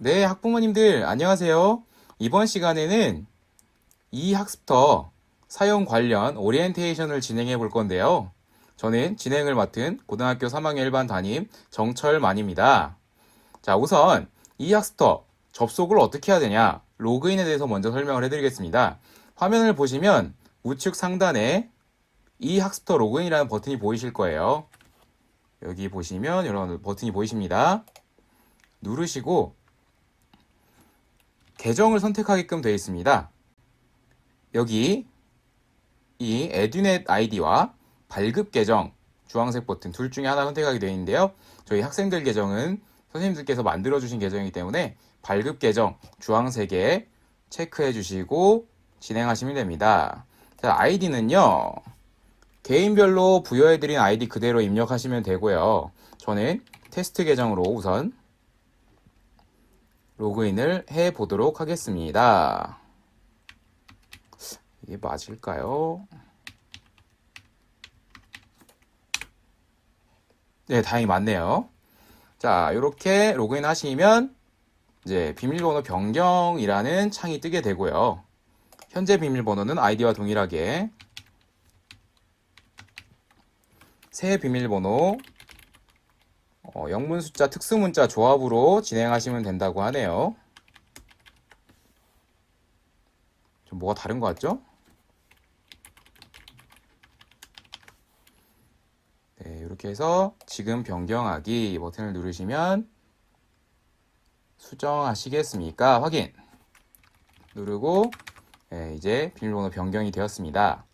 네, 학부모님들 안녕하세요. 이번 시간에는 이 학습터 사용 관련 오리엔테이션을 진행해 볼 건데요. 저는 진행을 맡은 고등학교 3학년 1반 담임 정철만입니다. 자, 우선 이 학습터 접속을 어떻게 해야 되냐? 로그인에 대해서 먼저 설명을 해 드리겠습니다. 화면을 보시면 우측 상단에 이 학습터 로그인이라는 버튼이 보이실 거예요. 여기 보시면 이런 버튼이 보이십니다. 누르시고 계정을 선택하게끔 되어 있습니다. 여기 이 에듀넷 아이디와 발급 계정 주황색 버튼 둘 중에 하나 선택하게 되어 있는데요. 저희 학생들 계정은 선생님들께서 만들어 주신 계정이기 때문에 발급 계정 주황색에 체크해 주시고 진행하시면 됩니다. 자, 아이디는요. 개인별로 부여해 드린 아이디 그대로 입력하시면 되고요. 저는 테스트 계정으로 우선 로그인을 해 보도록 하겠습니다. 이게 맞을까요? 네, 다행히 맞네요. 자, 이렇게 로그인 하시면 이제 비밀번호 변경이라는 창이 뜨게 되고요. 현재 비밀번호는 아이디와 동일하게 새 비밀번호 어, 영문 숫자 특수 문자 조합으로 진행하시면 된다고 하네요. 좀 뭐가 다른 것 같죠? 네, 이렇게 해서 지금 변경하기 버튼을 누르시면 수정하시겠습니까? 확인 누르고 네, 이제 비밀번호 변경이 되었습니다.